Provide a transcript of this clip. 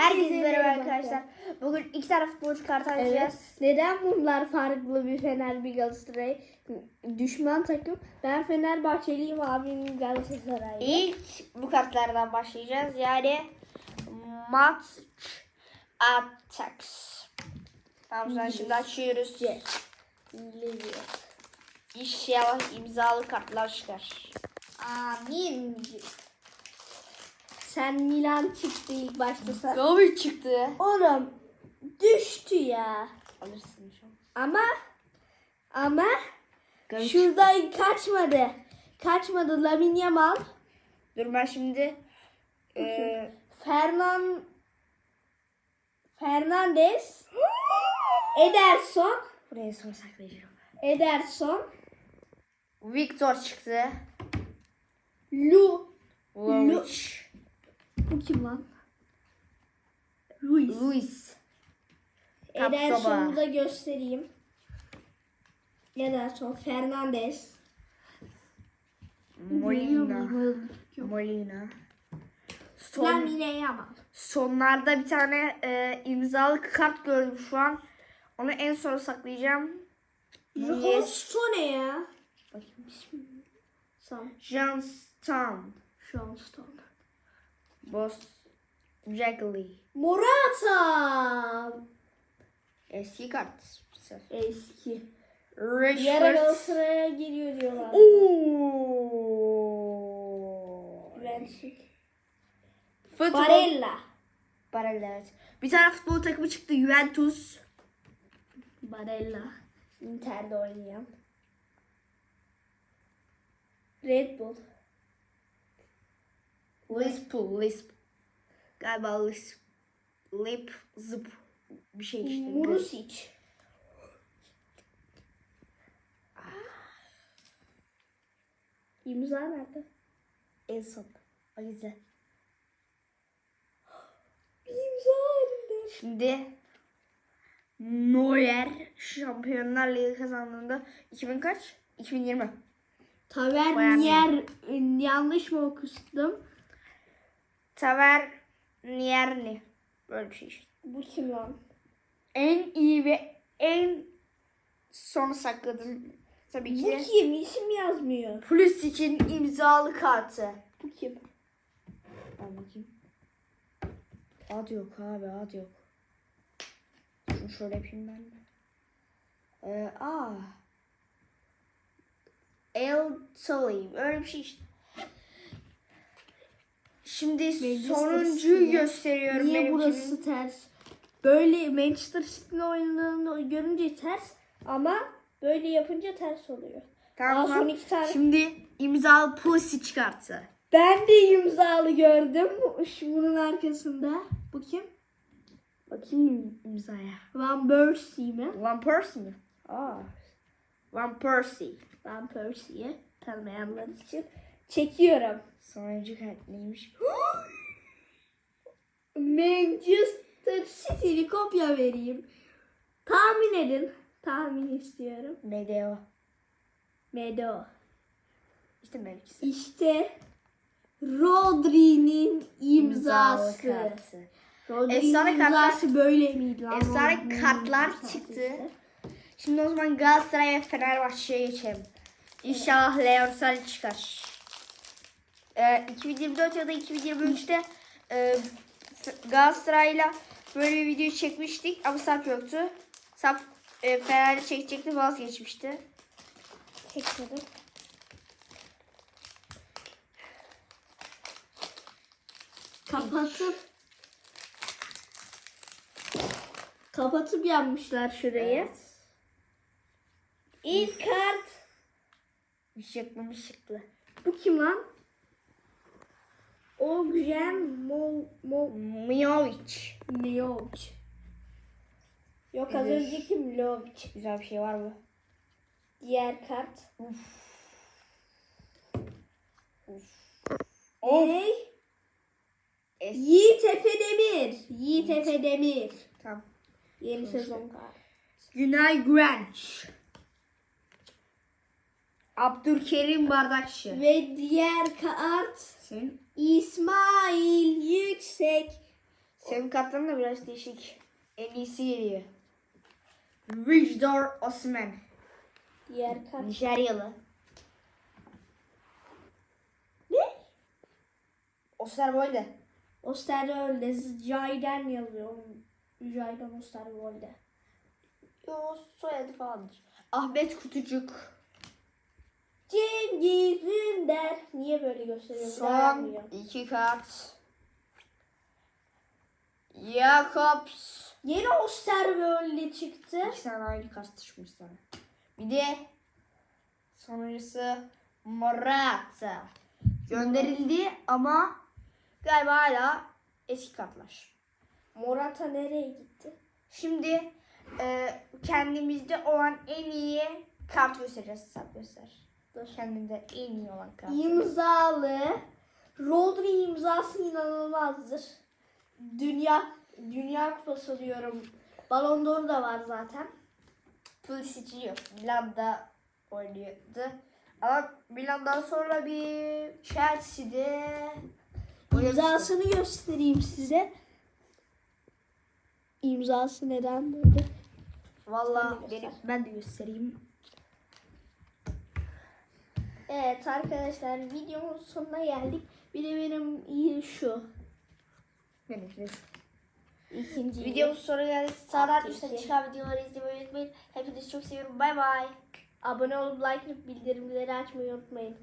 Herkese merhaba arkadaşlar. Bugün iki tane futbolcu kartı alacağız. Evet. Neden bunlar farklı bir Fener bir Galatasaray düşman takım? Ben Fenerbahçeliyim abim Galatasaray. İlk bu kartlardan başlayacağız. Yani Match Attacks. Tamam sen şimdi açıyoruz. İnşallah imzalı kartlar çıkar. Amin. Sen Milan çıktı ilk başta sen. Gobi çıktı. Oğlum düştü ya. Alırsın şu an. Ama ama Gobi şuradan kaçmadı. Kaçmadı Lamine Yamal. Dur ben şimdi eee Fernan Fernandez Ederson buraya sonra saklayacağım. Ederson Victor çıktı. Lu Luiz. Bu kim lan? Luis. Luis. Ederson'u da göstereyim. Ederson Fernandez Molina. Molina. Son, Lamine Yamal. sonlarda bir tane e, imzalı kart gördüm şu an. Onu en son saklayacağım. Yes. ne ya? Bakayım. Sam Jean Stan. Johnston. Boss Jackley. Morata. Eski kart. Eski. Rashford. Galatasaray'a geliyor diyorlar. Oooo. Juventus. Futbol. Barella. Barella evet. Bir tane futbol takımı çıktı Juventus. Barella. Inter'de oynayan. Red Bull. Liverpool. Lisp. Galiba Lisp. Lip. Zıp. Bir şey işte. Murusic. İmza nerede? En son. O güzel. İmza nerede? Şimdi Neuer Şampiyonlar Ligi kazandığında 2000 kaç? 2020. Tavernier yanlış mı okustum? Taver Nierni. Böyle bir şey işte. Bu kim lan? En iyi ve en son sakladım. Tabii ki Bu kim? İsim yazmıyor. Pulisic'in imzalı kartı. Bu kim? Al bakayım. Ad yok abi ad yok. Şunu şöyle yapayım ben de. Ee, aa. El Tully. Öyle bir şey işte. Şimdi Manchester sonuncuyu City. gösteriyorum. Niye burası ters? Böyle Manchester City'nin oynadığını görünce ters ama böyle yapınca ters oluyor. Tamam, Aa, son iki tane. Şimdi imzalı Pulisic kartı. Ben de imzalı gördüm. Şu bunun arkasında. Bu kim? Bakayım imzaya. Van Persie mi? Van Persie mi? Aa. Van Persie. Van Persie'yi tanımayanlar için çekiyorum. Sonuncu kart neymiş? Manchester City'li kopya vereyim. Tahmin edin. Tahmin istiyorum. Medeo. Medo. İşte mevkisi. İşte Rodri'nin imzası. kartı. Rodri'nin Efsane kartlar- imzası böyle miydi lan? Efsane kartlar imzası çıktı. Şimdi o zaman Galatasaray ve Fenerbahçe'ye geçelim. İnşallah Leon Sané çıkar. Ee, 2024 ya da 2023'te e, Galatasaray'la böyle bir video çekmiştik ama Sarp yoktu. Sarp e, Fener'de çekecekti vazgeçmişti. Çekmedim. Kapatıp kapatıp yapmışlar şurayı. İlk kart Işıklı mışıklı. bu kim lan? Mo Mijovic. Mijovic. Yok az önceki Mijovic. Güzel bir şey var mı? Diğer kart. Of. Ne? Es- Yiğit Efe Demir. Yiğit Efe Demir. Tamam. Yeni sezon kart. Günay Güvenç. Abdülkerim Bardakçı. Ve diğer kart Senin İsmail Yüksek Senin kartların da biraz değişik. En iyisi geliyor. Victor Osimhen. Diğer kart. Nijeryalı. Ne? Osterwolde. Osterwolde. Jayden yazıyor. Jayden Osterwolde. Yo soyadı falandır. Ahmet Kutucuk. Cengiz Ünder. Niye böyle gösteriyorum? Son iki kart. Jakobs. Yeni Osterwolde çıktı. İki tane aynı kart çıkmış sana. Bir de sonuncusu Morata. Gönderildi ama galiba hala eski kartlar. Morata nereye gitti? Şimdi e, kendimizde olan en iyi kart göstereceğiz. Sen göster. Dur. Kendinde en iyi olan kart. İmzalı. Rodri imzası inanılmazdır. Dünya Dünya Kupası diyorum. Ballon d'Or da var zaten. Pulisic yok. Milan'da oynuyordu. Ama Milan'dan sonra bir Chelsea'de. İmzasını göstereyim size. İmzası neden böyle? Valla ben de göstereyim. Evet arkadaşlar videomun sonuna geldik. Bir de benim iyi şu. Benimki. ikinci Videomuz sonuna geldik. Sağdan üstten çıkan videoları izlemeyi unutmayın. Hepinizi çok seviyorum. Bay bay. Abone olup like bildirimleri açmayı unutmayın.